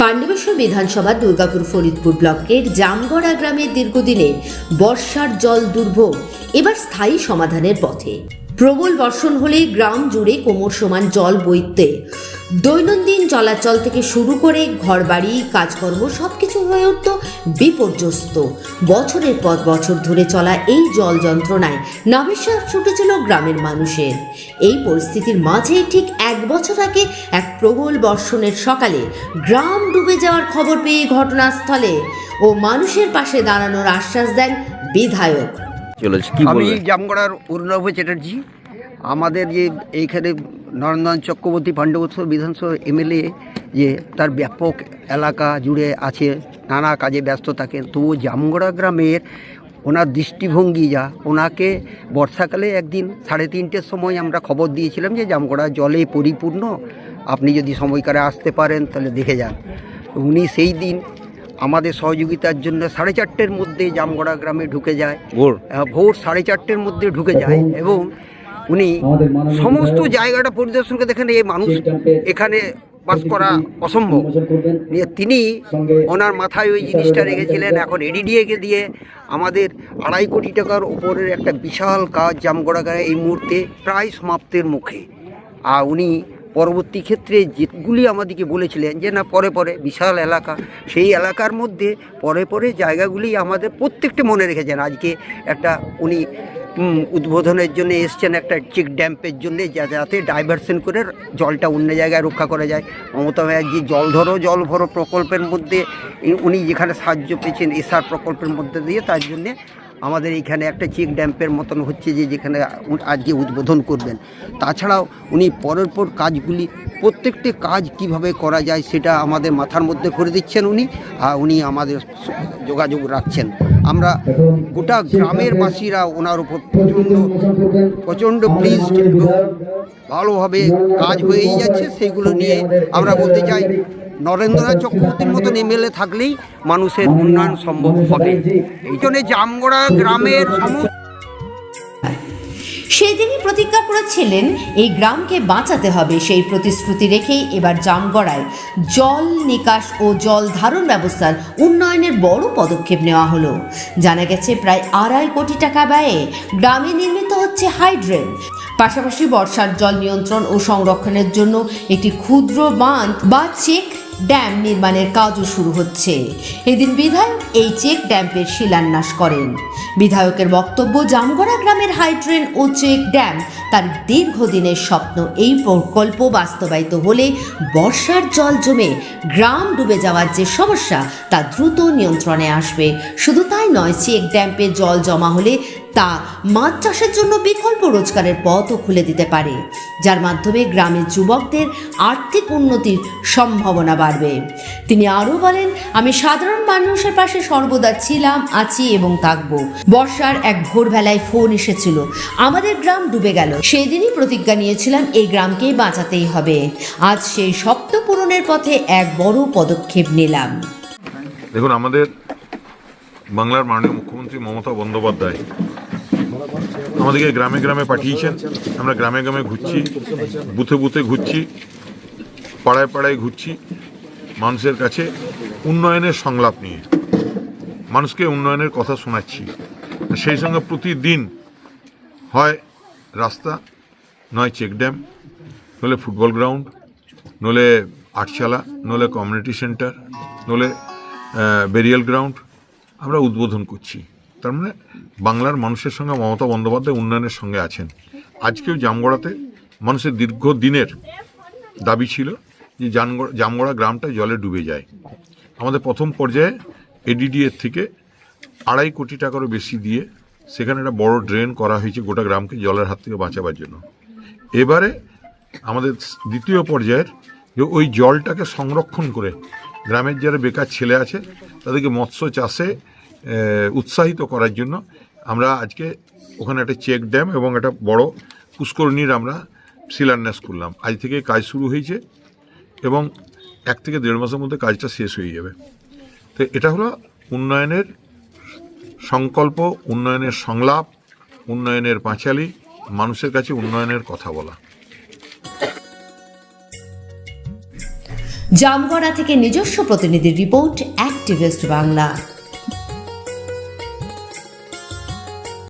পাণ্ডবেশ্বর বিধানসভা দুর্গাপুর ফরিদপুর ব্লকের জামগড়া গ্রামে দীর্ঘদিনে বর্ষার জল দুর্ভোগ। এবার স্থায়ী সমাধানের পথে। প্রবল বর্ষণ হলেই গ্রাম জুড়ে কোমর সমান জল বইতে। দৈনন্দিন চলাচল থেকে শুরু করে ঘরবাড়ি, কাজকর্ম সবকিছু হয়ে উঠত বিপর্যস্ত। বছরের পর বছর ধরে চলা এই জল যন্ত্রণায় নাবিশ্বাস ছুটেছিল গ্রামের মানুষের। এই পরিস্থিতির মাঝেই ঠিক এক বছর আগে এক প্রবল বর্ষণের সকালে গ্রাম ডুবে যাওয়ার খবর পেয়ে ঘটনাস্থলে ও মানুষের পাশে দাঁড়ানোর আশ্বাস দেন বিধায়ক। চলেছে কি আমি জামগড়ার অরুণাভ চ্যাটার্জি। আমাদের যে এইখানে নরেন্দ্রনাথ চক্রবর্তী পাণ্ডবস্বর বিধানসভা এমএলএ যে তার ব্যাপক এলাকা জুড়ে আছে নানা কাজে ব্যস্ত থাকেন তবু জামগড়া গ্রামের ওনার দৃষ্টিভঙ্গি যা ওনাকে বর্ষাকালে একদিন সাড়ে তিনটের সময় আমরা খবর দিয়েছিলাম যে জামগড়া জলে পরিপূর্ণ। আপনি যদি সময়কারে আসতে পারেন তাহলে দেখে যান। উনি সেই দিন আমাদের সহযোগিতার জন্য সাড়ে চারটের মধ্যে জামগড়া গ্রামে ঢুকে যায়। ভোর। ভোর সাড়ে চারটের মধ্যে ঢুকে যায় এবং উনি সমস্ত জায়গাটা পরিদর্শন করে দেখেন এই মানুষ এখানে বাস করা অসম্ভব। নিয়ে তিনি ওনার মাথায় ওই জিনিসটা রেখেছিলেন এখন এডিডিএকে দিয়ে আমাদের আড়াই কোটি টাকার উপরের একটা বিশাল কাজ জামগড়া গায়ে এই মুহূর্তে প্রায় সমাপ্তের মুখে। আর উনি পরবর্তী ক্ষেত্রে যেগুলি আমাদেরকে বলেছিলেন যে না, পরে পরে, বিশাল এলাকা, সেই এলাকার মধ্যে পরে পরে জায়গাগুলি আমাদের প্রত্যেকটি মনে রেখেছেন। আজকে একটা উনি উদ্বোধনের জন্য এসছেন একটা চেক ড্যাম্পের জন্য যাতে ডাইভারশন করে জলটা অন্য জায়গায় রক্ষা করা যায়। মমতা ব্যানার্জি জল ধরো, জল ভরো প্রকল্পের মধ্যে উনি যেখানে সাহায্য পেয়েছেন, এসআর প্রকল্পের মধ্যে দিয়ে, তার জন্যে আমাদের এইখানে একটা চেক ড্যাম্পের মতন হচ্ছে যে যেখানে আজকে উদ্বোধন করবেন। তাছাড়াও উনি পরের পর কাজগুলি, প্রত্যেকটি কাজ কীভাবে করা যায় সেটা আমাদের মাথার মধ্যে করে দিচ্ছেন উনি, আর উনি আমাদের যোগাযোগ রাখছেন। আমরা গোটা গ্রামের বাসীরা ওনার উপর প্রচণ্ড প্রচণ্ড প্লিজ ভালোভাবে কাজ হয়েই যাচ্ছে, সেইগুলো নিয়ে আমরা বলতে চাই নরেন্দ্রনাথ চক্রবর্তীর মতন এমএলএ থাকলেই মানুষের উন্নয়ন সম্ভব হবে। এই জন্য জামগড়া গ্রামের সেদিনই প্রতিজ্ঞা করেছিলেন এই গ্রামকে বাঁচাতে হবে, সেই প্রতিশ্রুতি রেখেই এবার জামগড়ায় জল নিকাশ ও জল ধারণ ব্যবস্থার উন্নয়নের বড় পদক্ষেপ নেওয়া হলো। জানা গেছে প্রায় আড়াই কোটি টাকা ব্যয়ে গ্রামে নির্মিত হচ্ছে হাইড্রেন। পাশাপাশি বর্ষার জল নিয়ন্ত্রণ ও সংরক্ষণের জন্য একটি ক্ষুদ্র বাঁধ বা চেক ড্যাম নির্মাণের কাজও শুরু হচ্ছে। এদিন বিধায়ক এই চেক ড্যাম্পের শিলান্যাস করেন। বিধায়কের বক্তব্য জামগড়া গ্রামের হাইড্রেন ও চেক ড্যাম তার দীর্ঘদিনের স্বপ্ন এই প্রকল্প বাস্তবায়িত হলে বর্ষার জল জমে গ্রাম ডুবে যাওয়ার যে সমস্যা, তা দ্রুত নিয়ন্ত্রণে আসবে। শুধু তাই নয়, চেক ড্যাম্পে জল জমা হলে তা মাছ চাষের জন্য বিকল্প রোজগারের পথও খুলে দিতে পারে, যার মাধ্যমে গ্রামের যুবকদের আর্থিক উন্নতির সম্ভাবনা বাড়বে। তিনি আরও বলেন, আমি সাধারণ মানুষের পাশে সর্বদা ছিলাম, আছি এবং থাকব। বর্ষার এক ভোরবেলায় ফোন এসেছিল, আমাদের গ্রাম ডুবে গেল। সেদিনই প্রতিজ্ঞা নিয়েছিলাম এই গ্রামকেই বাঁচাতেই হবে। আজ সেই স্বপ্ন পূরণের পথে এক বড় পদক্ষেপ নিলাম। দেখুন, আমাদের বাংলার মাননীয় মুখ্যমন্ত্রী মমতা বন্দ্যোপাধ্যায় আমাদেরকে গ্রামে গ্রামে পাঠিয়েছেন। আমরা গ্রামে গ্রামে ঘুরছি, বুথে বুথে ঘুরছি, পাড়ায় পাড়ায় ঘুরছি মানুষের কাছে উন্নয়নের সংলাপ নিয়ে, মানুষকে উন্নয়নের কথা শোনাচ্ছি। সেই সঙ্গে প্রতিদিন হয় রাস্তা, নয় চেক ড্যাম, নলে ফুটবল গ্রাউন্ড, নলে আটচালা নলে কমিউনিটি সেন্টার, নলে বেরিয়াল গ্রাউন্ড। আমরা উদ্বোধন করছি। তার মানে বাংলার মানুষের সঙ্গে মমতা বন্দ্যোপাধ্যায় উন্নয়নের সঙ্গে আছেন। আজকেও জামগড়াতে মানুষের দীর্ঘদিনের দাবি ছিল যে জামগড়া জামগড়া গ্রামটা জলে ডুবে যায়। আমাদের প্রথম পর্যায়ে এডিডিএর থেকে আড়াই কোটি টাকারও বেশি দিয়ে সেখানে একটা বড় ড্রেন করা হয়েছে গোটা গ্রামকে জলের হাত থেকে বাঁচাবার জন্য। এবারে আমাদের দ্বিতীয় পর্যায়ের যে ওই জলটাকে সংরক্ষণ করে গ্রামের যারা বেকার ছেলে আছে, তাদেরকে মৎস্য চাষে উৎসাহিত করার জন্য আমরা আজকে ওখানে একটা চেক ড্যাম এবং একটা বড় পুষ্করণীর আমরা শিলান্যাস করলাম। আজ থেকে কাজ শুরু হয়েছে এবং এক থেকে দেড় মাসের মধ্যে কাজটা শেষ হয়ে যাবে। তো এটা হলো উন্নয়নের সংকল্প, উন্নয়নের সংলাপ, উন্নয়নের পাঁচালি, মানুষের কাছে উন্নয়নের কথা বলা। জামগড়া থেকে নিজস্ব প্রতিনিধি রিপোর্ট, অ্যাক্টিভেস্ট বাংলা।